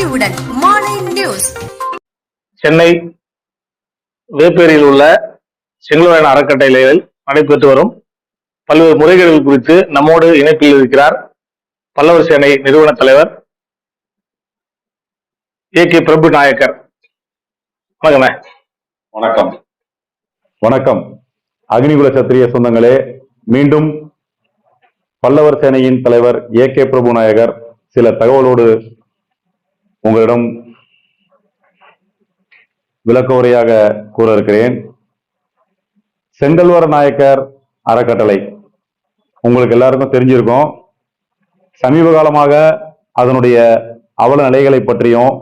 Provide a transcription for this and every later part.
அறிவுடன் மாலை நியூஸ் சென்னை வேப்பேரியில் உள்ள செங்கல்வரன் அறக்கட்டளையில் நடைபெற்று வரும் பல்வேறு முறைகேடுகள் குறித்து நம்மோடு இணைப்பில் இருக்கிறார் பல்லவர் சேனை நிறுவன தலைவர் ஏ கே பிரபு நாயக்கர். வணக்கண்ணே வணக்கம். வணக்கம். அக்னிகுல சத்திரிய சொந்தங்களே மீண்டும் பல்லவர் சேனையின் தலைவர் ஏ கே பிரபு நாயகர் சில தகவலோடு உங்களிடம் விளக்க உரையாக கூற இருக்கிறேன் செங்கல்வர நாயக்கர் அறக்கட்டளை. உங்களுக்கு எல்லாருக்கும் தெரிஞ்சிருக்கும். சமீப காலமாக அதனுடைய அவல நிலைகளை பற்றியும்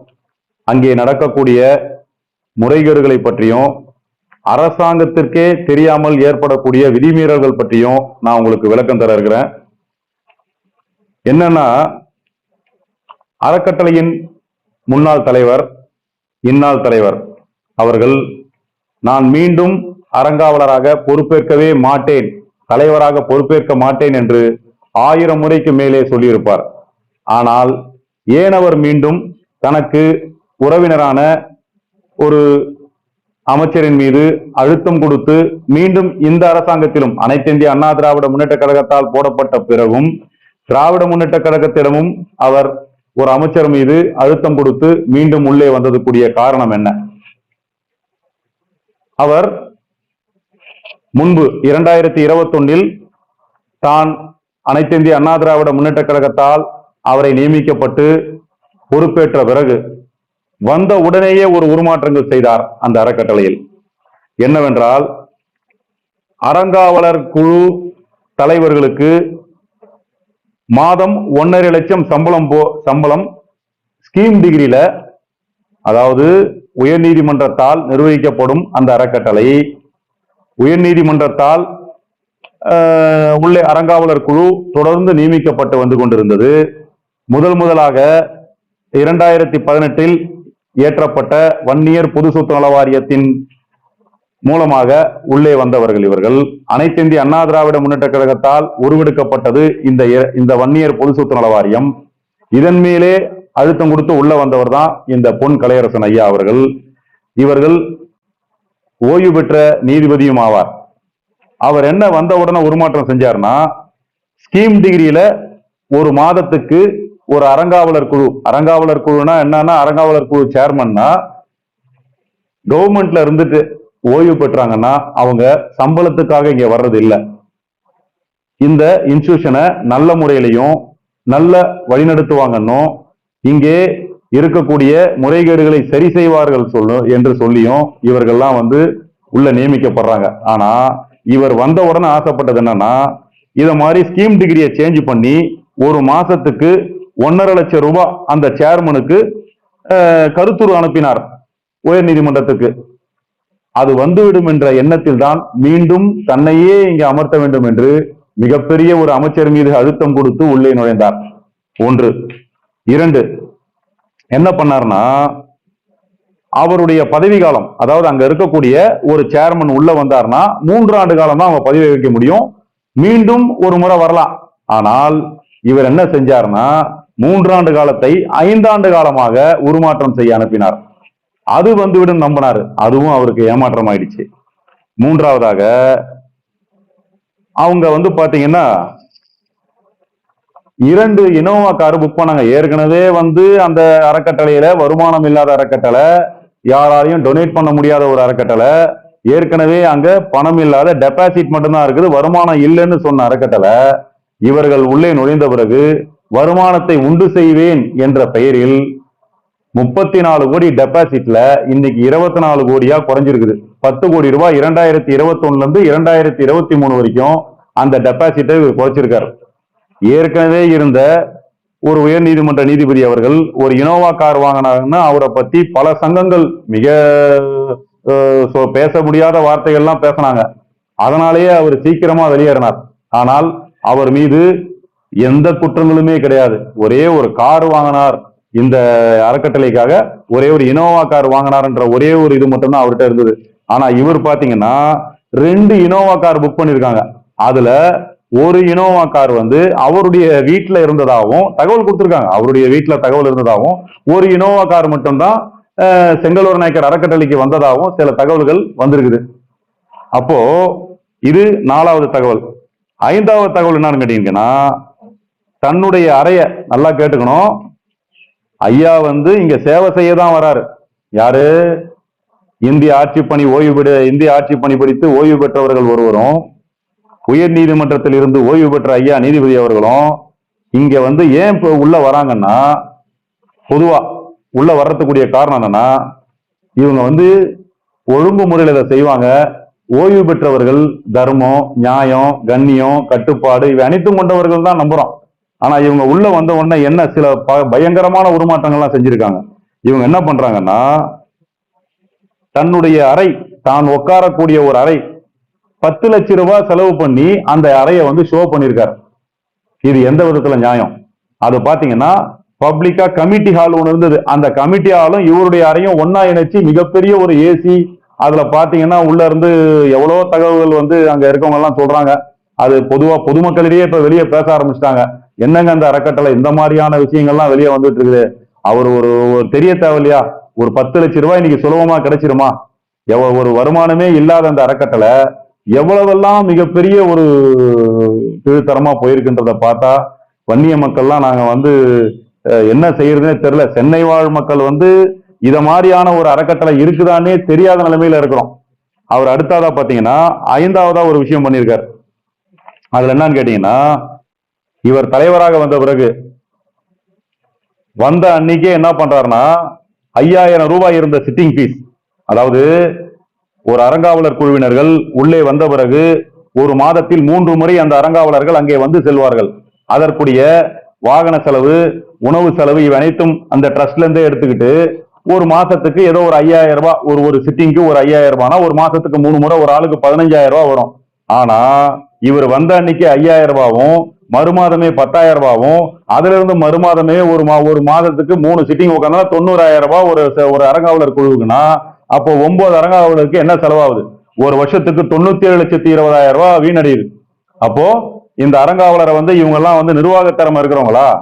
அங்கே நடக்கக்கூடிய முறைகேடுகளை பற்றியும் அரசாங்கத்திற்கே தெரியாமல் ஏற்படக்கூடிய விதிமீறல்கள் பற்றியும் நான் உங்களுக்கு விளக்கம் தர இருக்கிறேன். என்னன்னா அறக்கட்டளையின் முன்னாள் தலைவர் இந்நாள் தலைவர். அவர்கள் நான் மீண்டும் அறங்காவலராக பொறுப்பேற்கவே மாட்டேன் தலைவராக பொறுப்பேற்க மாட்டேன் என்று ஆயிரம் முறைக்கு மேலே சொல்லியிருப்பார். ஆனால் ஏனவர் மீண்டும் தனக்கு உறவினரான ஒரு அமைச்சரின் மீது அழுத்தம் கொடுத்து மீண்டும் இந்த அரசாங்கத்திலும் அனைத்து இந்திய அண்ணா திராவிட முன்னேற்ற கழகத்தால் போடப்பட்ட பிறகும் திராவிட முன்னேற்ற கழகத்திடமும் அவர் ஒரு அமைச்சர் மீது அழுத்தம் கொடுத்து மீண்டும் உள்ளே வந்தது கூடிய காரணம் என்ன? அவர் முன்பு இரண்டாயிரத்தி இருபத்தொன்னில் தான் அனைத்திந்திய அண்ணா திராவிட முன்னேற்ற கழகத்தால் அவரை நியமிக்கப்பட்டு பொறுப்பேற்ற பிறகு வந்த உடனேயே ஒரு உருமாற்றங்கள் செய்தார் அந்த அறக்கட்டளையில். என்னவென்றால் அறங்காவலர் குழு தலைவர்களுக்கு மாதம் ஒன்னரை லட்சம் சம்பளம் போ சம்பளம் ஸ்கீம் டிகிரியில அதாவது உயர்நீதிமன்றத்தால் நிர்வகிக்கப்படும் அந்த அறக்கட்டளை. உயர்நீதிமன்றத்தால் உள்ளே அறங்காவலர் குழு தொடர்ந்து நியமிக்கப்பட்டு வந்து கொண்டிருந்தது. முதல் முதலாக இரண்டாயிரத்தி பதினெட்டில் இயற்றப்பட்ட வன்னியர் பொது சொத்து நல வாரியத்தின் மூலமாக உள்ளே வந்தவர்கள் இவர்கள். அனைத்திந்திய அண்ணா திராவிட முன்னேற்ற கழகத்தால் உருவெடுக்கப்பட்டது இந்த இந்த வன்னியர் பொது சொத்து நல வாரியம். இதன் மேலே அழுத்தம் கொடுத்து உள்ள வந்தவர் தான் இந்த பொன் கலையரசன் ஐயா அவர்கள். இவர்கள் ஓய்வு பெற்ற நீதிபதியும் ஆவார். அவர் என்ன வந்த உடனே உருமாற்றம் செஞ்சார்னா ஸ்கீம் டிகிரியில ஒரு மாதத்துக்கு ஒரு அறங்காவலர் குழு அறங்காவலர் குழுனா என்னன்னா அறங்காவலர் குழு சேர்மன்னா கவர்மெண்ட்ல இருந்துட்டு ஓய்வு பெற்றாங்கன்னா அவங்க சம்பளத்துக்காக இங்க வர்றது இல்லை இந்த இன்ஸ்டியூஷனை நல்ல முறையிலையும் நல்ல வழிநடத்துவாங்கன்னும் இங்கே இருக்கக்கூடிய முறைகேடுகளை சரி செய்வார்கள் சொல்லு என்று சொல்லியும் இவர்கள்லாம் வந்து உள்ள நியமிக்கப்படுறாங்க. ஆனா இவர் வந்த உடனே ஆசைப்பட்டது என்னன்னா இத மாதிரி ஸ்கீம் டிகிரியை சேஞ்ச் பண்ணி ஒரு மாசத்துக்கு ஒன்னரை லட்சம் ரூபாய் அந்த சேர்மனுக்கு கருத்துரு அனுப்பினார் உயர் நீதிமன்றத்துக்கு அது வந்துவிடும் என்ற எண்ணத்தில் தான் மீண்டும் தன்னையே இங்கே அமர்த்த வேண்டும் என்று மிகப்பெரிய ஒரு அமைச்சர் மீது அழுத்தம் கொடுத்து உள்ளே நுழைந்தார். ஒன்று. இரண்டு. என்ன பண்ணார்னா அவருடைய பதவி காலம் அதாவது அங்க இருக்கக்கூடிய ஒரு சேர்மன் உள்ள வந்தார்னா மூன்று ஆண்டு காலம் தான் அவங்க பதவி வைக்க முடியும். மீண்டும் ஒரு முறை வரலாம். ஆனால் இவர் என்ன செஞ்சார்னா மூன்றாண்டு காலத்தை ஐந்தாண்டு காலமாக உருமாற்றம் செய்ய அனுப்பினார். அது வந்துவிடும் நம்பினாரு. அதுவும் அவருக்கு ஏமாற்றம் ஆயிடுச்சு மூன்றாவதாக அவங்க வந்து பாத்தீங்கன்னா இரண்டு இனோவா கார் புக் பண்ணாங்க. ஏற்கனவே வந்து அந்த அறக்கட்டளையில வருமானம் இல்லாத அறக்கட்டளை யாராலையும் டொனேட் பண்ண முடியாத ஒரு அறக்கட்டளை ஏற்கனவே அங்க பணம் இல்லாத டெபாசிட் மட்டும்தான் இருக்குது வருமானம் இல்லைன்னு சொன்ன அறக்கட்டளை இவர்கள் உள்ளே நுழைந்த பிறகு வருமானத்தை உண்டு செய்வேன் என்ற பெயரில் முப்பத்தி நாலு கோடி டெபாசிட்ல இன்னைக்கு இருபத்தி நாலு கோடியா குறைஞ்சிருக்குது. பத்து கோடி ரூபாய் இரண்டாயிரத்தி இருபத்தி ஒண்ணுல இருந்து இரண்டாயிரத்தி இருபத்தி மூணு வரைக்கும் அந்த டெபாசிட்டை இவர் குறைச்சிருக்காரு. ஏற்கனவே இருந்த ஒரு உயர் நீதிமன்ற நீதிபதி அவர்கள் ஒரு இனோவா கார் வாங்கினாங்கன்னா அவரை பத்தி பல சங்கங்கள் மிக பேச முடியாத வார்த்தைகள்லாம் பேசினாங்க. அதனாலேயே அவர் சீக்கிரமா வெளியேறினார். ஆனால் அவர் மீது எந்த குற்றங்களுமே கிடையாது. ஒரே ஒரு கார் வாங்கினார். இந்த அறக்கட்டளைக்காக ஒரே ஒரு இனோவா கார் வாங்கினார்ன்ற ஒரே ஒரு இது மட்டும்தான் அவர்கிட்ட இருந்தது. ஆனா இவர் பாத்தீங்கன்னா ரெண்டு இனோவா கார் புக் பண்ணியிருக்காங்க அதுல ஒரு இனோவா கார் வந்து அவருடைய வீட்டுல இருந்ததாகவும் தகவல் கொடுத்துருக்காங்க. அவருடைய வீட்டுல தகவல் இருந்ததாகவும் ஒரு இனோவா கார் மட்டும்தான் செங்கலூர் நாயக்கர் அறக்கட்டளைக்கு வந்ததாகவும் சில தகவல்கள் வந்திருக்குது. அப்போ இது நாலாவது தகவல். ஐந்தாவது தகவல் என்னன்னு கேட்டீங்கன்னா தன்னுடைய அறைய நல்லா கேட்டுக்கணும். ஐயா வந்து இங்க சேவை செய்ய தான் வராரு. யாரு? இந்திய ஆட்சி பணி ஓய்வு பெற இந்திய ஆட்சி பணி படித்து ஓய்வு பெற்றவர்கள் ஒருவரும் உயர் நீதிமன்றத்தில் இருந்து ஓய்வு பெற்ற ஐயா நீதிபதி அவர்களும் இங்க வந்து ஏன் இப்ப உள்ள வராங்கன்னா பொதுவா உள்ள வர்றதுக்குரிய காரணம் என்னன்னா இவங்க வந்து ஒழுங்கு முறையில் இதை செய்வாங்க. ஓய்வு பெற்றவர்கள் தர்மம் நியாயம் கண்ணியம் கட்டுப்பாடு இவை அனைத்தும் கொண்டவர்கள் தான் நம்புறோம். ஆனா இவங்க உள்ள வந்த உடனே என்ன சில ப- பயங்கரமான உருமாற்றங்கள்லாம் செஞ்சிருக்காங்க. இவங்க என்ன பண்றாங்கன்னா தன்னுடைய அறை தான் உட்காரக்கூடிய ஒரு அறை பத்து லட்சம் ரூபாய் செலவு பண்ணி அந்த அறையை வந்து ஷோ பண்ணியிருக்காரு இது எந்த விதத்துல நியாயம்? அது பாத்தீங்கன்னா பப்ளிக்கா கமிட்டி ஹால் ஒன்று இருந்தது. அந்த கமிட்டி ஹாலும் இவருடைய அறையும் ஒன்னா இணைச்சு மிகப்பெரிய ஒரு ஏசி அதுல பாத்தீங்கன்னா உள்ள இருந்து எவ்வளவோ தகவல்கள் வந்து அங்க இருக்கவங்க எல்லாம் சொல்றாங்க. அது பொதுவா பொதுமக்களிடையே இப்ப வெளியே பேச ஆரம்பிச்சிட்டாங்க. என்னங்க அந்த அறக்கட்டளை? இந்த மாதிரியான விஷயங்கள்லாம் வெளியே வந்துட்டு இருக்குது அவர் ஒரு ஒரு தெரிய தேவையில்லையா? ஒரு பத்து லட்சம் ரூபாய் இன்னைக்கு சுலபமா கிடைச்சிருமா? எவ்வளவு ஒரு வருமானமே இல்லாத அந்த அறக்கட்டளை எவ்வளவெல்லாம் மிகப்பெரிய ஒரு கீழ்த்தரமா போயிருக்குன்றத பார்த்தா வன்னிய மக்கள்லாம் நாங்க வந்து என்ன செய்யறதுனே தெரியல. சென்னை வாழ் மக்கள் வந்து இத மாதிரியான ஒரு அறக்கட்டளை இருக்குதானே தெரியாத நிலைமையில இருக்கிறோம். அவர் அடுத்ததா பாத்தீங்கன்னா ஐந்தாவதா ஒரு விஷயம் பண்ணியிருக்காரு. அதுல என்னன்னு கேட்டீங்கன்னா இவர் தலைவராக வந்த பிறகு வந்த அன்னைக்கே என்ன பண்றாருன்னா ஐயாயிரம் ரூபாய் இருந்த சிட்டிங் ஃபீஸ் அதாவது ஒரு அறங்காவலர் குழுவினர்கள் உள்ளே வந்த பிறகு ஒரு மாதத்தில் மூன்று முறை அந்த அறங்காவலர்கள் அங்கே வந்து செல்வார்கள். அதற்குரிய வாகன செலவு உணவு செலவு இவை அனைத்தும் அந்த ட்ரஸ்ட்ல இருந்தே எடுத்துக்கிட்டு ஒரு மாசத்துக்கு ஏதோ ஒரு ஐயாயிரம் ரூபாய் ஒரு ஒரு சிட்டிங்க்கு ஒரு ஐயாயிரம் ரூபாய்னா ஒரு மாசத்துக்கு மூணு முறை ஒரு ஆளுக்கு பதினஞ்சாயிரம் ரூபாய் வரும். ஆனா இவர் வந்த அன்னைக்கு ஐயாயிரம் ரூபாவும் மறுமாதமே பத்தாயிரம் ரூபாவும் அதுல இருந்து மறுமாதமே ஒரு மா ஒரு மாதத்துக்கு மூணு சிட்டிங் உட்காந்தா தொண்ணூறாயிரம் ரூபாய் ஒரு ஒரு அறங்காவலர் குழுவுக்குன்னா அப்போ ஒன்பது அறங்காவலருக்கு என்ன செலவாகுது? ஒரு வருஷத்துக்கு தொண்ணூத்தி ஏழு லட்சத்தி இருபதாயிரம் ரூபாய் வீணடையுது. அப்போ இந்த அறங்காவலரை வந்து இவங்க எல்லாம் வந்து நிர்வாக திறமை இருக்கிறவங்களா?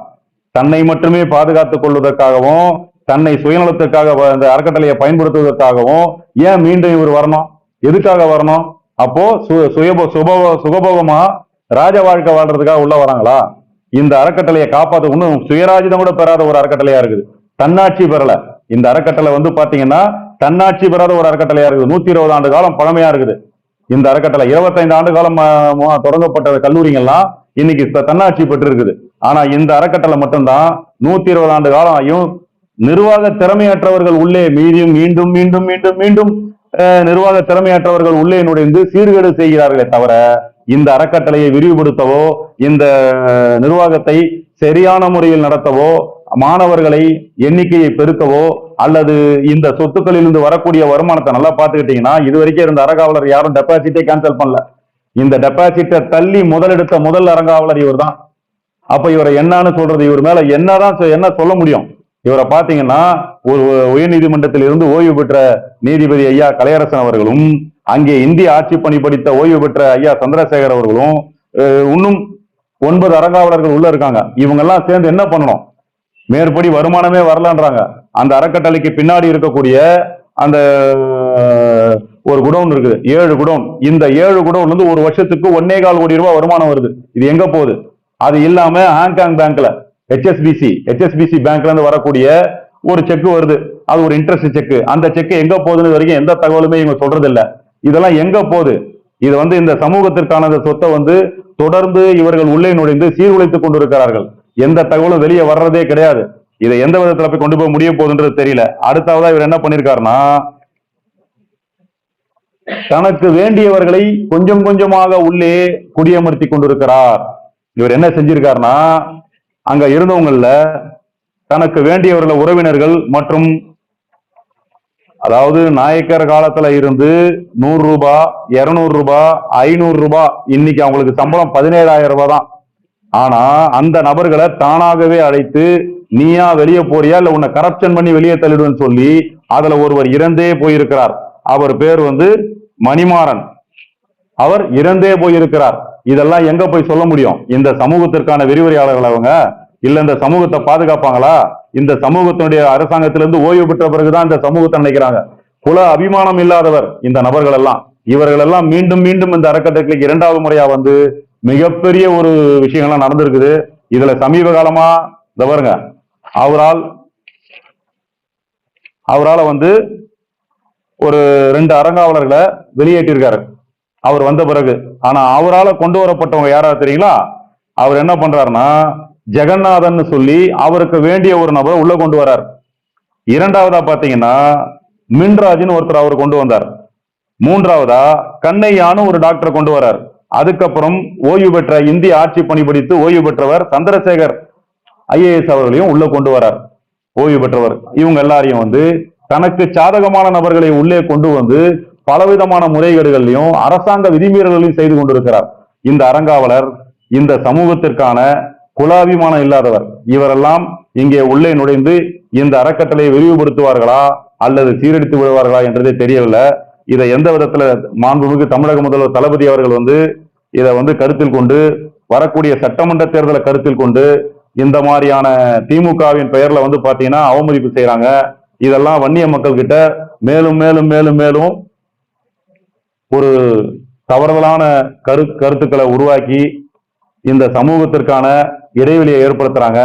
தன்னை மட்டுமே பாதுகாத்துக் கொள்வதற்காகவும் தன்னை சுயநலத்துக்காக வ- இந்த அறக்கட்டளையை பயன்படுத்துவதற்காகவும் ஏன் மீண்டும் இவர் வரணும்? எதுக்காக வரணும்? அப்போ சு- சுயபோ சுப சுகபோகமா ராஜ வாழ்க்கை வாழ்றதுக்காக உள்ள வராங்களா? இந்த அறக்கட்டளையை காப்பாத்த இன்னும் சுயராஜ்யம் கூட பெறாத ஒரு அறக்கட்டளையா இருக்குது. தன்னாட்சி பெறல. இந்த அறக்கட்டளை வந்து பாத்தீங்கன்னா தன்னாட்சி பெறாத ஒரு அறக்கட்டளையா இருக்குது. நூத்தி இருபது ஆண்டு காலம் பழமையா இருக்குது. இந்த அறக்கட்டளை 25 ஆண்டு காலம் தொடங்கப்பட்ட கல்லூரிகள்லாம் இன்னைக்கு தன்னாட்சி பெற்று இருக்குது ஆனா இந்த அறக்கட்டளை மட்டும்தான் நூத்தி இருபது ஆண்டு காலம் நிர்வாக திறமையற்றவர்கள் உள்ளே மீதியும் மீண்டும் மீண்டும் மீண்டும் மீண்டும் நிர்வாக திறமையற்றவர்கள் உள்ளே நுழைந்து சீர்கேடு செய்கிறார்களே தவிர இந்த அறக்கட்டளையை விரிவுபடுத்தவோ இந்த நிர்வாகத்தை சரியான முறையில் நடத்தவோ மாணவர்களை எண்ணிக்கையை பெருக்கவோ அல்லது இந்த சொத்துக்களிலிருந்து வரக்கூடிய வருமானத்தை நல்லா பார்த்துக்கிட்டீங்கன்னா இது வரைக்கும் இருந்த அறங்காவலர் யாரும் டெபாசிட்டே கேன்சல் பண்ணல. இந்த டெபாசிட்டை தள்ளி முதலெடுத்த முதல் அறங்காவலர் இவர் தான் அப்ப இவரை என்னன்னு சொல்றது இவர் மேல என்னதான் சொ- என்ன சொல்ல முடியும்? இவரை பாத்தீங்கன்னா ஒரு உயர்நீதிமன்றத்தில் இருந்து ஓய்வு பெற்ற நீதிபதி ஐயா கலையரசன் அவர்களும் அங்கே இந்திய ஆட்சி பணி படித்த ஓய்வு பெற்ற ஐயா சந்திரசேகர் அவர்களும் இன்னும் ஒன்பது அறங்காவலர்கள் உள்ள இருக்காங்க. இவங்க எல்லாம் சேர்ந்து என்ன பண்ணணும்? மேற்படி வருமானமே வரலான்றாங்க. அந்த அறக்கட்டளைக்கு பின்னாடி இருக்கக்கூடிய அந்த ஒரு குடோன் இருக்குது. ஏழு குடோன். இந்த ஏழு குடோன்ல இருந்து ஒரு வருஷத்துக்கு ஒன்னே கால் கோடி ரூபாய் வருமானம் வருது. இது எங்க போகுது? அது இல்லாம ஹாங்காங் பேங்க்ல. ஹெச்எஸ்பிசி ஹெச்எஸ்பிசி பேங்க்ல இருந்து வரக்கூடிய ஒரு செக் வருது. அது ஒரு இன்ட்ரெஸ்ட் செக் அந்த செக் எங்க போகுதுன்னு வரைக்கும் எந்த தகவலுமே இவங்க சொல்றது இல்ல இதெல்லாம் எங்க போகுது? இது வந்து இந்த சமூகத்திற்கான சொத்தை வந்து தொடர்ந்து இவர்கள் உள்ளே நுழைந்து சீர்குலைத்துக் கொண்டிருக்கிறார்கள். எந்த தகவலும் வெளியே வர்றதே கிடையாது. இதை எந்த விதத்துல போய் கொண்டு போய் முடிய போகுதுன்றது தெரியல. அடுத்தாவதா இவர் என்ன பண்ணிருக்காருன்னா தனக்கு வேண்டியவர்களை கொஞ்சம் கொஞ்சமாக உள்ளே குடியமர்த்தி கொண்டிருக்கிறார். இவர் என்ன செஞ்சிருக்காருன்னா அங்க இருந்தவங்கள தனக்கு வேண்டியவர்கள உறவினர்கள் மற்றும் அதாவது நாயக்கர் காலத்துல இருந்து நூறு ரூபாய் இருநூறு ரூபாய் ஐநூறு ரூபாய் இன்னைக்கு அவங்களுக்கு சம்பளம் பதினேழாயிரம் ரூபாய் தான். ஆனா அந்த நபர்களை தானாகவே அழைத்து நீயா வெளியே போறியா? இல்ல உன்னை கரப்ஷன் பண்ணி வெளியே தள்ளிடுவேன்னு சொல்லி அதுல ஒருவர் இறந்தே போயிருக்கிறார். அவர் பேர் வந்து மணிமாறன். அவர் இறந்தே போயிருக்கிறார். இதெல்லாம் எங்க போய் சொல்ல முடியும்? இந்த சமூகத்திற்கான விரிவுரையாளர்கள் அவங்க. இல்ல இந்த சமூகத்தை பாதுகாப்பாங்களா? இந்த சமூகத்தினுடைய அரசாங்கத்திலிருந்து ஓய்வு பெற்ற பிறகுதான் இந்த சமூகத்தை நினைக்கிறாங்க. குல அபிமானம் இல்லாதவர் இந்த நபர்கள் எல்லாம் இவர்கள் எல்லாம் மீண்டும் மீண்டும் இந்த அறக்கட்டளைக்கு இரண்டாவது முறையா வந்து மிகப்பெரிய ஒரு விஷயங்கள்லாம் நடந்திருக்குது. இதுல சமீப காலமா இந்த பாருங்க. அவரால் அவரால் வந்து ஒரு ரெண்டு அறங்காவலர்களை வெளியேற்றிருக்காரு. அவர் வந்த பிறகு. ஆனா அவரால் கொண்டு வரப்பட்டவங்க யாராவது தெரியுங்களா? அவர் என்ன பண்றாருன்னா ஜெகநாதன் சொல்லி அவருக்கு வேண்டிய ஒரு நபரை உள்ள கொண்டு வரார். இரண்டாவதா பாத்தீங்கன்னா மின்ராஜ்னு ஒருத்தர் அவர் கொண்டு வந்தார். மூன்றாவதா கண்ணையான்னு ஒரு டாக்டர் கொண்டு வரார். அதுக்கப்புறம் ஓய்வு பெற்ற இந்திய ஆட்சி பணிபடித்து ஓய்வு பெற்றவர் சந்திரசேகர் ஐஏஎஸ் அவர்களையும் உள்ள கொண்டு வரார். ஓய்வு பெற்றவர். இவங்க எல்லாரையும் வந்து தனக்கு சாதகமான நபர்களை உள்ளே கொண்டு வந்து பலவிதமான முறைகேடுகளையும் அரசாங்க விதிமீறல்களையும் செய்து கொண்டிருக்கிறார். இந்த அறங்காவலர் இந்த சமூகத்திற்கான குலாபிமானம் இல்லாதவர் இவரெல்லாம் இங்கே உள்ளே நுழைந்து இந்த அறக்கட்டளையை விரிவுபடுத்துவார்களா அல்லது சீரடித்து விடுவார்களா என்றதே தெரியவில்லை. இதை எந்த விதத்துல மாண்புமிகு தமிழக முதல்வர் தளபதி அவர்கள் வந்து இதை வந்து கருத்தில் கொண்டு வரக்கூடிய சட்டமன்ற தேர்தலை கருத்தில் கொண்டு இந்த மாதிரியான திமுகவின் பெயர்ல வந்து பாத்தீங்கன்னா அவமதிப்பு செய்யறாங்க இதெல்லாம் வன்னிய மக்கள் கிட்ட மேலும் மேலும் மேலும் மேலும் ஒரு தவறுதலான கரு கருத்துக்களை உருவாக்கி இந்த சமூகத்திற்கான இடைவெளியை ஏற்படுத்துறாங்க.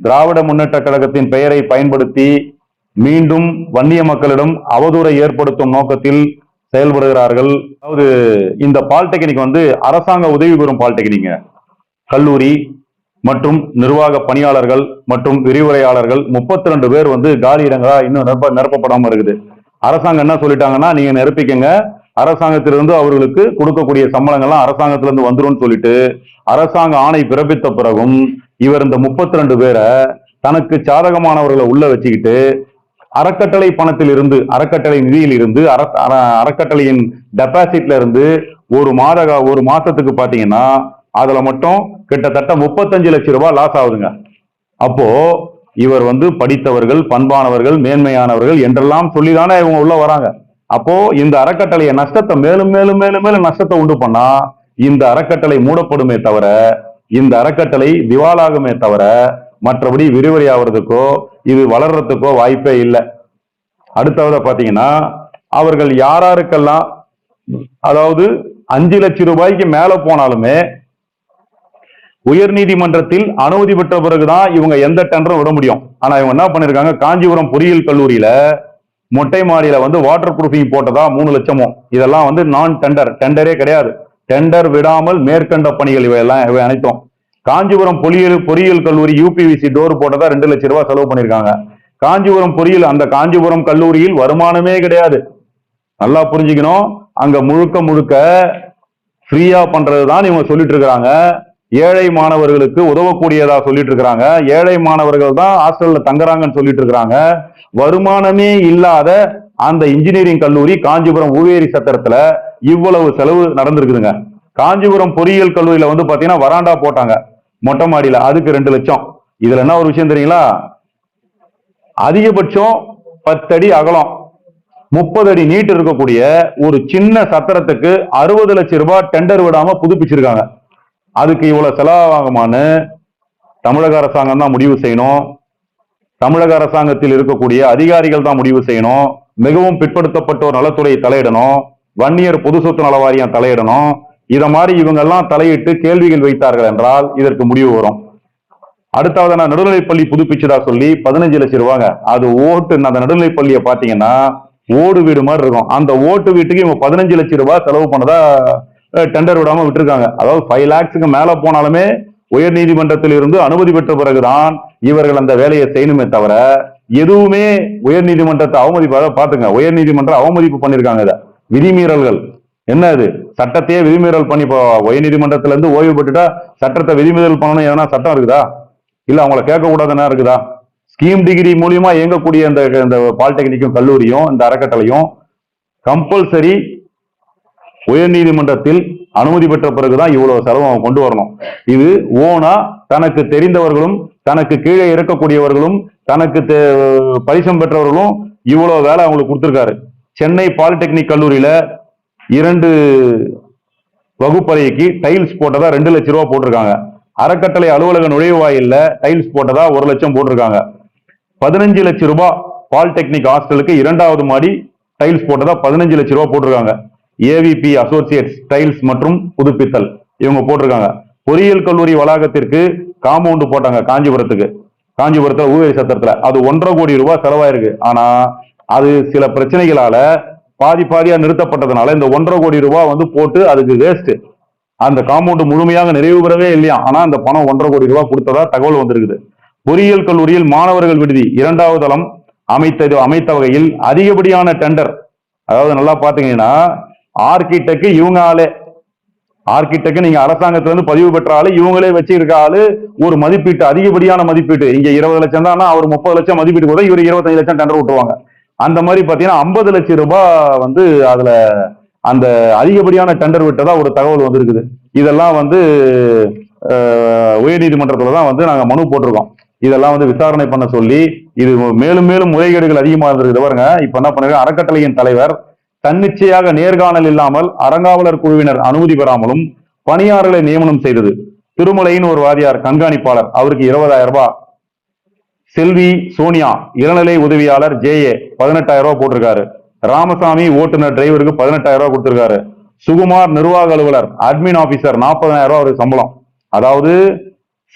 திராவிட முன்னேற்ற கழகத்தின் பெயரை பயன்படுத்தி மீண்டும் வன்னிய மக்களிடம் அவதூறை ஏற்படுத்தும் நோக்கத்தில் செயல்படுகிறார்கள். அதாவது இந்த பாலிடெக்னிக் வந்து அரசாங்க உதவி பெறும் பாலிடெக்னிக். கல்லூரி மற்றும் நிர்வாக பணியாளர்கள் மற்றும் விரிவுரையாளர்கள் முப்பத்தி ரெண்டு பேர் வந்து காலி இடங்களா இன்னும் நிரப்ப நிரப்பப்படாமல் இருக்குது. அரசாங்கம் என்ன சொல்லிட்டாங்கன்னா நீங்க நிரப்பிக்கங்க. அரசாங்கத்திலிருந்து அவர்களுக்கு கொடுக்கக்கூடிய சம்பளங்கள்லாம் அரசாங்கத்திலிருந்து வந்துரும்னு சொல்லிட்டு அரசாங்க ஆணை பிறப்பித்த பிறகும் இவர் இந்த முப்பத்தி ரெண்டு பேரை தனக்கு சாதகமானவர்களை உள்ள வச்சுக்கிட்டு அறக்கட்டளை பணத்தில் இருந்து அறக்கட்டளை நிதியில் இருந்து அற- அறக்கட்டளையின் டெபாசிட்ல இருந்து ஒரு மாத ஒரு மாசத்துக்கு பாத்தீங்கன்னா அதுல மட்டும் கிட்டத்தட்ட முப்பத்தஞ்சு லட்சம் ரூபாய் லாஸ் ஆகுதுங்க. அப்போ இவர் வந்து படித்தவர்கள் பண்பானவர்கள் மேன்மையானவர்கள் என்றெல்லாம் சொல்லிதானே இவங்க உள்ள வராங்க. அப்போ இந்த அறக்கட்டளைய நஷ்டத்தை மேலும் மேலும் மேலும் மேலும் நஷ்டத்தை உண்டு பண்ணா இந்த அறக்கட்டளை மூடப்படுமே தவிர இந்த அறக்கட்டளை திவாலாகுமே தவிர மற்றபடி விரிவடையாவதுக்கோ இது வளர்றதுக்கோ வாய்ப்பே இல்லை. அடுத்தவத பார்த்தீங்கன்னா அவர்கள் யாராருக்கெல்லாம் அதாவது அஞ்சு லட்சம் ரூபாய்க்கு மேல போனாலுமே உயர் நீதிமன்றத்தில் அனுமதி பெற்ற பிறகுதான் இவங்க எந்த டெண்டரும் விட முடியும். ஆனா இவங்க என்ன பண்ணிருக்காங்க? காஞ்சிபுரம் பொறியியல் கல்லூரியில மொட்டை மாடியில வந்து வாட்டர் ப்ரூஃபிங் போட்டதா? மூணு லட்சமும் இதெல்லாம் வந்து நான் டெண்டர் டெண்டரே கிடையாது. டெண்டர் விடாமல் மேற்கண்ட பணிகள் இவையெல்லாம் இவை அனைத்தும். காஞ்சிபுரம் பொறியியல் பொறியியல் கல்லூரி யூபிவிசி டோர் போட்டதா? ரெண்டு லட்சம் ரூபாய் செலவு பண்ணிருக்காங்க. காஞ்சிபுரம் பொறியியல் அந்த காஞ்சிபுரம் கல்லூரியில் வருமானமே கிடையாது. நல்லா புரிஞ்சுக்கணும். அங்க முழுக்க முழுக்க ஃப்ரீயா பண்றதுதான் இவங்க சொல்லிட்டு இருக்கிறாங்க. ஏழை மாணவர்களுக்கு உதவக்கூடியதா சொல்லிட்டு இருக்கிறாங்க ஏழை மாணவர்கள் தான் ஹாஸ்டல்ல தங்குறாங்கன்னு சொல்லிட்டு இருக்கிறாங்க வருமானமே இல்லாத அந்த இன்ஜினியரிங் கல்லூரி காஞ்சிபுரம் ஊவேரி சத்திரத்துல இவ்வளவு செலவு நடந்திருக்குதுங்க. காஞ்சிபுரம் பொறியியல் கல்லூரியில வந்து பாத்தீங்கன்னா வராண்டா போட்டாங்க. மொட்டை மாடியில அதுக்கு ரெண்டு லட்சம். இதுல என்ன ஒரு விஷயம் தெரியுங்களா? அதிகபட்சம் பத்தடி அகலம். முப்பது அடி நீட் இருக்கக்கூடிய ஒரு சின்ன சத்திரத்துக்கு அறுபது லட்சம் ரூபாய் டெண்டர் விடாம புதுப்பிச்சிருக்காங்க. அதுக்கு இவ்வளவு செலவாகுமான்னு தமிழக அரசாங்கம் தான் முடிவு செய்யணும். தமிழக அரசாங்கத்தில் இருக்கக்கூடிய அதிகாரிகள் தான் முடிவு செய்யணும். மிகவும் பிற்படுத்தப்பட்டோர் நலத்துறை தலையிடணும். வன்னியர் பொது சொத்து நல வாரியம் தலையிடணும். இதை மாதிரி இவங்கெல்லாம் தலையிட்டு கேள்விகள் வைத்தார்கள் என்றால் இதற்கு முடிவு வரும். அடுத்தாவது நான் நடுநிலைப்பள்ளி புதுப்பிச்சதா சொல்லி பதினஞ்சு லட்சம் ரூபாங்க. அது ஓட்டு அந்த நடுநிலைப்பள்ளியை பார்த்தீங்கன்னா ஓடு வீடு மாதிரி இருக்கும். அந்த ஓட்டு வீட்டுக்கு இவங்க பதினஞ்சு லட்சம் ரூபாய் செலவு பண்ணதா டெண்டர் விடாம விட்டுருக்காங்க. அதாவது ஃபைவ் லேக்ஸுக்கு மேல போனாலுமே உயர் நீதிமன்றத்தில் இருந்து அனுமதி பெற்ற பிறகுதான் இவர்கள் அந்த வேலையை செய்யணுமே தவிர எதுவுமே உயர் நீதிமன்றத்தை அவமதிப்பாக பாத்துங்க உயர் நீதிமன்றம் அவமதிப்பு பண்ணிருக்காங்க இதை. விதிமீறல்கள். என்ன இது? சட்டத்தையே விதிமீறல் பண்ணி இப்போ உயர் நீதிமன்றத்துல இருந்து ஓய்வு பெற்றுட்டா சட்டத்தை விதிமீறல் பண்ணணும் எதனா சட்டம் இருக்குதா? இல்ல அவங்கள கேட்க கூடாதுன்னா இருக்குதா? ஸ்கீம் டிகிரி மூலியமா இயங்கக்கூடிய இந்த இந்த பாலிடெக்னிக்கும் கல்லூரியும் இந்த அறக்கட்டளையும் கம்பல்சரி உயர்நீதிமன்றத்தில் அனுமதி பெற்ற பிறகுதான் இவ்வளவு செலவு அவன் கொண்டு வரணும். இது ஓனா தனக்கு தெரிந்தவர்களும் தனக்கு கீழே இருக்கக்கூடியவர்களும் தனக்கு தெ- பரிசம் பெற்றவர்களும் இவ்வளவு வேலை அவங்களுக்கு கொடுத்துருக்காரு. சென்னை பாலிடெக்னிக் கல்லூரியில இரண்டு வகுப்பறைக்கு டைல்ஸ் போட்டதா ரெண்டு லட்சம் ரூபா போட்டிருக்காங்க. அறக்கட்டளை அலுவலக நுழைவாயில்ல டைல்ஸ் போட்டதா ஒரு லட்சம் போட்டிருக்காங்க. பதினஞ்சு லட்சம் ரூபாய் பாலிடெக்னிக் ஹாஸ்டலுக்கு இரண்டாவது மாடி டைல்ஸ் போட்டதா பதினஞ்சு லட்சம் ரூபாய் போட்டிருக்காங்க. ஏவிபி அசோசியேட்ஸ் டைல்ஸ் மற்றும் புதுப்பித்தல். இவங்க போட்டிருக்காங்க. பொறியியல் கல்லூரி வளாகத்திற்கு காம்பவுண்டு போட்டாங்க காஞ்சிபுரத்துக்கு. காஞ்சிபுரத்தில் ஊவேரி சத்திரத்தில் அது ஒன்றரை கோடி ரூபாய் செலவாயிருக்கு. ஆனால் அது சில பிரச்சனைகளால பாதி பாதியாக நிறுத்தப்பட்டதுனால இந்த ஒன்றரை கோடி ரூபாய் வந்து போட்டு அதுக்கு வேஸ்ட்டு அந்த காம்பவுண்டு முழுமையாக நிறைவு பெறவே இல்லையா? ஆனால் அந்த பணம் ஒன்றரை கோடி ரூபாய் கொடுத்ததா தகவல் வந்திருக்குது. பொறியியல் கல்லூரியில் மாணவர்கள் விடுதி இரண்டாவது தளம் அமைத்தது அமைத்த வகையில் அதிகப்படியான டெண்டர் அதாவது நல்லா பார்த்தீங்கன்னா ஆர்கிடெக்ட் இவங்க ஆளே. ஆர்கிடெக்ட் நீங்க அரசாங்கத்துல இருந்து பதிவு பெற்ற ஆளு. இவங்களே வச்சிருக்க ஆளு ஒரு மதிப்பீட்டு அதிகப்படியான மதிப்பீட்டு. இங்க இருபது லட்சம் தான் அவர் முப்பது லட்சம் மதிப்பீட்டு கூட இவர் இருபத்தஞ்சு லட்சம் டெண்டர் விட்டுருவாங்க. அந்த மாதிரி பாத்தீங்கன்னா ஐம்பது லட்சம் ரூபாய் வந்து அதுல அந்த அதிகப்படியான டெண்டர் விட்டதா ஒரு தகவல் வந்திருக்குது. இதெல்லாம் வந்து அஹ், உயர்நீதிமன்றத்துல தான் வந்து நாங்க மனு போட்டிருக்கோம். இதெல்லாம் வந்து விசாரணை பண்ண சொல்லி இது மேலும் மேலும் முறைகேடுகள் அதிகமாக இருந்திருக்கு பாருங்க. இப்ப என்ன பண்ணிருக்க அறக்கட்டளையின் தலைவர் தன்னிச்சையாக நேர்காணல் இல்லாமல் அறங்காவலர் குழுவினர் அனுமதி பெறாமலும் பணியாளர்களை நியமனம் செய்தது. திருமலையின் ஒரு வாதியார் கண்காணிப்பாளர். அவருக்கு இருபதாயிரம் ரூபாய். செல்வி சோனியா இளநிலை உதவியாளர் ஜே ஏ பதினெட்டாயிரம் ரூபாய் போட்டிருக்காரு. ராமசாமி ஓட்டுநர் டிரைவருக்கு பதினெட்டாயிரம் ரூபாய் கொடுத்திருக்காரு. சுகுமார் நிர்வாக அலுவலர் அட்மின் ஆபீசர் நாற்பதாயிரம் ரூபாய் அவருக்கு சம்பளம். அதாவது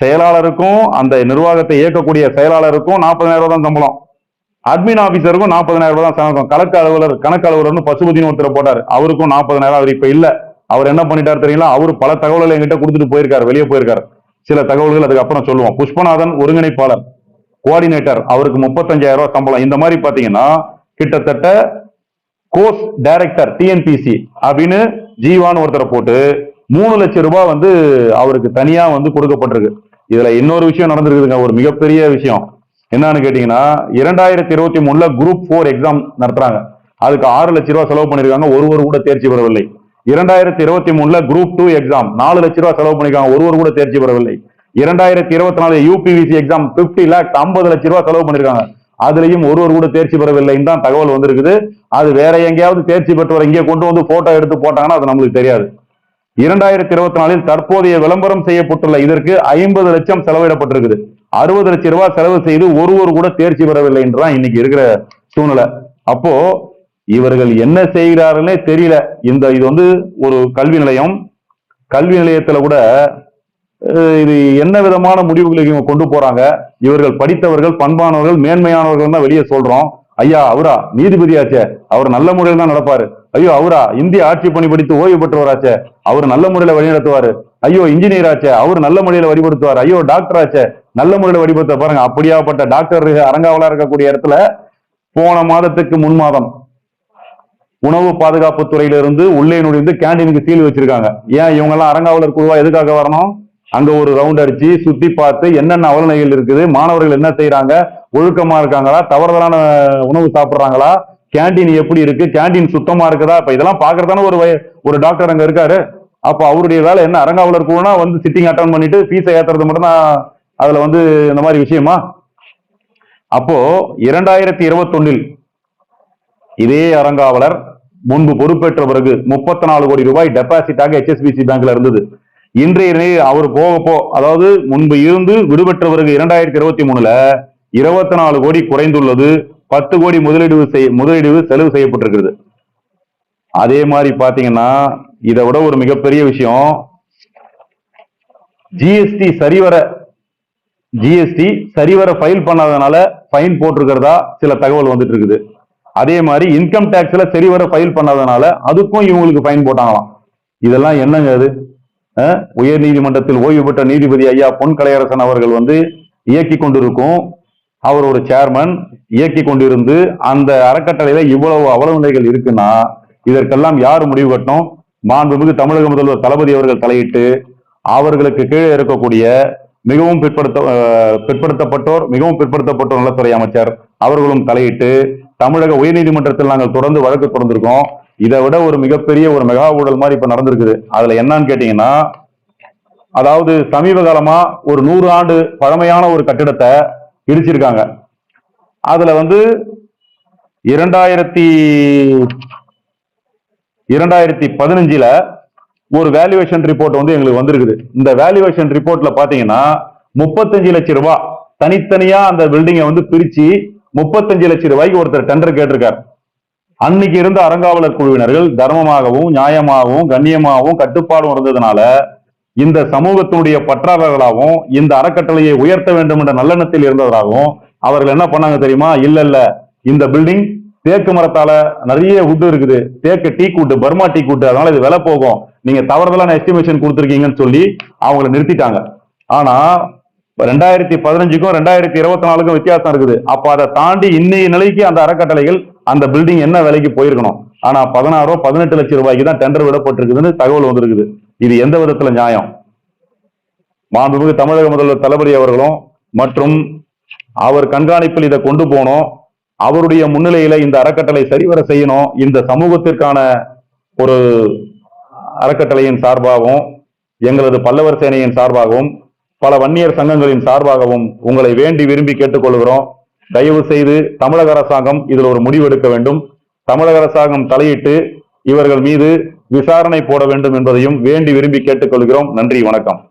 செயலாளருக்கும் அந்த நிர்வாகத்தை இயக்கக்கூடிய செயலாளருக்கும் நாற்பதாயிரம் ரூபாய் தான் சம்பளம். அட்மின் ஆபீசருக்கும் நாற்பதாயிரம் ரூபாய் தான் சம்பளம் கணக்கு அலுவலர் கணக்கு அலுவலர்னு பசுபதினு ஒருத்தர் போட்டார். அவருக்கும் நாற்பதாயிரம் அவர் இப்ப இல்ல. அவர் என்ன பண்ணிட்டார் தெரியுங்களா? அவர் பல தகவல்களை என்கிட்ட கொடுத்துட்டு போயிருக்காரு. வெளியே போயிருக்காரு. சில தகவல்கள் அதுக்கப்புறம் சொல்லுவோம். புஷ்பநாதன் ஒருங்கிணைப்பாளர் கோஆர்டினேட்டர் அவருக்கு முப்பத்தஞ்சாயிரம் ரூபாய் சம்பளம். இந்த மாதிரி பாத்தீங்கன்னா கிட்டத்தட்ட கோர்ஸ் டைரக்டர் டிஎன்பிசி அப்படின்னு ஜீவான்னு ஒருத்தரை போட்டு மூணு லட்சம் ரூபாய் வந்து அவருக்கு தனியா வந்து கொடுக்கப்பட்டிருக்கு. இதுல இன்னொரு விஷயம் நடந்திருக்குதுங்க. ஒரு மிகப்பெரிய விஷயம். என்னன்னு கேட்டீங்கன்னா இரண்டாயிரத்தி இருபத்தி மூணுல குரூப் ஃபோர் எக்ஸாம் நடத்துறாங்க. அதுக்கு ஆறு லட்ச ரூபாய் செலவு பண்ணிருக்காங்க ஒருவர் கூட தேர்ச்சி பெறவில்லை. இரண்டாயிரத்தி இருபத்தி மூணுல குரூப் டூ எக்ஸாம் நாலு லட்ச ரூபாய் செலவு பண்ணிருக்காங்க ஒருவர் கூட தேர்ச்சி பெறவில்லை. இரண்டாயிரத்தி இருபத்தி நாலு யூபிவிசி எக்ஸாம் 50 லேக்ஸ் ஐம்பது லட்சம் ரூபாய் செலவு பண்ணிருக்காங்க. அதுலயும் ஒருவர் கூட தேர்ச்சி பெறவில்லைன்னு தான் தகவல் வந்திருக்குது. அது வேற எங்கேயாவது தேர்ச்சி பெற்றவர் இங்கே கொண்டு வந்து போட்டோ எடுத்து போட்டாங்கன்னா அது நம்மளுக்கு தெரியாது. இரண்டாயிரத்தி இருபத்தி நாலில் தற்போதைய விளம்பரம் செய்யப்பட்டுள்ள இதற்கு ஐம்பது லட்சம் செலவிடப்பட்டிருக்குது. அறுபது லட்சம் ரூபாய் செலவு செய்து ஒருவர் கூட தேர்ச்சி பெறவில்லை என்றுதான் இன்னைக்கு இருக்கிற சூழ்நிலை. அப்போ இவர்கள் என்ன செய்கிறார்கள்னே தெரியல. இந்த இது வந்து ஒரு கல்வி நிலையம். கல்வி நிலையத்துல கூட இது என்ன விதமான முடிவுகளை இவங்க கொண்டு போறாங்க? இவர்கள் படித்தவர்கள் பண்பானவர்கள் மேன்மையானவர்கள் தான் வெளியே சொல்றோம். ஐயா அவரா? நீதிபதியாச்சே. அவர் நல்ல முறையில் தான் நடப்பாரு. ஐயோ அவரா? இந்திய ஆட்சி பணி படித்து ஓய்வு பெற்றவராச்சே. அவர் நல்ல முறையில வழிநடத்துவாரு. ஐயோ இன்ஜினியர் ஆச்சே அவர் நல்ல முறையில வழிபடுத்துவார். ஐயோ டாக்டர் ஆச்சே நல்ல முறையில வழிபடுத்த பாருங்க. அப்படியாப்பட்ட டாக்டர் அரங்காவலா இருக்கக்கூடிய இடத்துல போன மாதத்துக்கு முன் மாதம் உணவு பாதுகாப்பு துறையிலிருந்து உள்ளே நுழைந்து கேண்டீனுக்கு சீல் வச்சிருக்காங்க. ஏன் இவங்க எல்லாம் அரங்காவலர் குழுவா எதுக்காக வரணும்? அங்க ஒரு ரவுண்ட் அடிச்சு சுத்தி பார்த்து என்னென்ன அவலநிலைகள் இருக்குது? மாணவர்கள் என்ன செய்யறாங்க ஒழுக்கமா இருக்காங்களா? தவறுதலான உணவு சாப்பிடுறாங்களா? கேண்டீன் எப்படி இருக்கு? கேண்டீன் சுத்தமா இருக்குதா? இப்ப இதெல்லாம் பாக்குறதான ஒரு வய- ஒரு டாக்டர் அங்க இருக்காரு. அப்ப அவருடைய வேலை என்ன? அரங்காவலர் குழுனா வந்து சிட்டிங் அட்டன் பண்ணிட்டு ஃபீஸை ஏத்துறது மட்டும் தான் அதுல வந்து இந்த மாதிரி விஷயமா? அப்போ இரண்டாயிரத்தி இருபத்தொன்னில் இதே அரங்காவலர் முன்பு பொறுப்பேற்ற பிறகு முப்பத்தி நாலு கோடி ரூபாய் டெபாசிட்டாக ஹெச்எஸ்பிசி பேங்க்ல இருந்தது. இன்றைய நிலையில் அவர் போகப்போ அதாவது முன்பு இருந்து விடுபெற்ற பிறகு இரண்டாயிரத்தி இருபத்தி மூணுல இருபத்தி நாலு கோடி குறைந்துள்ளது பத்து கோடி முதலீடு செய் முதலீடு செலவு செய்யப்பட்டிருக்கிறது. அதே மாதிரி பாத்தீங்கன்னா இதை விட ஒரு மிகப்பெரிய விஷயம் ஜிஎஸ்டி சரிவர ஜிஎஸ்டி சரிவர ஃபைல் பண்ணாதனால ஃபைன் போட்டிருக்கிறதா சில தகவல் வந்துட்டு இருக்குது. அதே மாதிரி இன்கம் டேக்ஸ்ல சரிவர ஃபைல் பண்ணாதனால அதுக்கும் இவங்களுக்கு ஃபைன் போட்டாங்களாம். இதெல்லாம் என்னங்க அது? உயர் நீதிமன்றத்தில் ஓய்வு பெற்ற நீதிபதி ஐயா பொன் கலையரசன் அவர்கள் வந்து இயக்கி கொண்டிருக்கும் அவர் ஒரு சேர்மன் இயக்கி கொண்டிருந்து அந்த அறக்கட்டளையில இவ்வளவு அவலநிலைகள் இருக்குன்னா இதற்கெல்லாம் யார் முடிவு கட்டணும்? மாண்புமிகு தமிழக முதல்வர் தளபதி அவர்கள் தலையிட்டு அவர்களுக்கு கீழே இருக்கக்கூடிய மிகவும் பிற்படுத்த பிற்படுத்தப்பட்டோர் மிகவும் பிற்படுத்தப்பட்டோர் நலத்துறை அமைச்சர் அவர்களும் தலையிட்டு தமிழக உயர்நீதிமன்றத்தில் நாங்கள் தொடர்ந்து வழக்கு தொடர்ந்திருக்கோம். இதை விட ஒரு மிகப்பெரிய ஒரு மெகா ஊழல் மாதிரி இப்ப நடந்திருக்குது. அதுல என்னன்னு கேட்டீங்கன்னா அதாவது சமீப காலமா ஒரு நூறு ஆண்டு பழமையான ஒரு கட்டிடத்தை இடிச்சிருக்காங்க. அதுல வந்து இரண்டாயிரத்தி இரண்டாயிரத்தி பதினஞ்சுல ஒரு வேல்யூவேஷன் ரிப்போர்ட் வந்து எங்களுக்கு வந்திருக்குது. இந்த வேல்யூவேஷன் ரிப்போர்ட்ல பாத்தீங்கன்னா முப்பத்தஞ்சு லட்சம் ரூபாய் தனித்தனியா அந்த பில்டிங்கை வந்து பிரிச்சு முப்பத்தஞ்சு லட்சம் ரூபாய்க்கு ஒருத்தர் டெண்டர் கேட்டிருக்கார். அன்னைக்கு இருந்த அறங்காவலர் குழுவினர்கள் தர்மமாகவும் நியாயமாகவும் கண்ணியமாகவும் கட்டுப்பாடும் இருந்ததுனால இந்த சமூகத்தினுடைய பற்றாளர்களாகவும் இந்த அறக்கட்டளையை உயர்த்த வேண்டும் என்ற நல்லெண்ணத்தில் இருந்தவராகவும் அவர்கள் என்ன பண்ணாங்க தெரியுமா? இல்ல இல்ல இந்த பில்டிங் தேக்கு மரத்தால நிறைய wood இருக்குது. தேக்கு டீ கூட்டு பர்மா டீ கூட்டு அதனால இது விலை போகும். நீங்க தவறுதலான எஸ்டிமேஷன் கொடுத்துருக்கீங்கன்னு சொல்லி அவங்கள நிறுத்திட்டாங்க. ஆனா ரெண்டாயிரத்தி பதினஞ்சுக்கும் ரெண்டாயிரத்தி இருபத்தி நாலுக்கும் வித்தியாசம் இருக்குது. அப்ப அதை தாண்டி இன்னைய நிலைக்கு அந்த அறக்கட்டளைகள் அந்த பில்டிங் என்ன விலைக்கு போயிருக்கணும்? ஆனா பதினாறோ பதினெட்டு லட்சம் ரூபாய்க்கு தான் டெண்டர் விடப்பட்டிருக்குதுன்னு தகவல் வந்திருக்குது. இது எந்த விதத்துல நியாயம்? மாண்புமிகு தமிழக முதல்வர் தளபதி அவர்களும் மற்றும் அவர் கண்காணிப்பில் இதை கொண்டு போனோம். அவருடைய முன்னிலையில இந்த அறக்கட்டளை சரிவர செய்யணும். இந்த சமூகத்திற்கான ஒரு அறக்கட்டளையின் சார்பாகவும் எங்களது பல்லவர் சேனையின் சார்பாகவும் பல வன்னியர் சங்கங்களின் சார்பாகவும் உங்களை வேண்டி விரும்பி கேட்டுக்கொள்கிறோம். தயவு செய்து தமிழக அரசாங்கம் இதில் ஒரு முடிவெடுக்க வேண்டும். தமிழக அரசாங்கம் தலையிட்டு இவர்கள் மீது விசாரணை போட வேண்டும் என்பதையும் வேண்டி விரும்பி கேட்டுக்கொள்கிறோம். நன்றி வணக்கம்.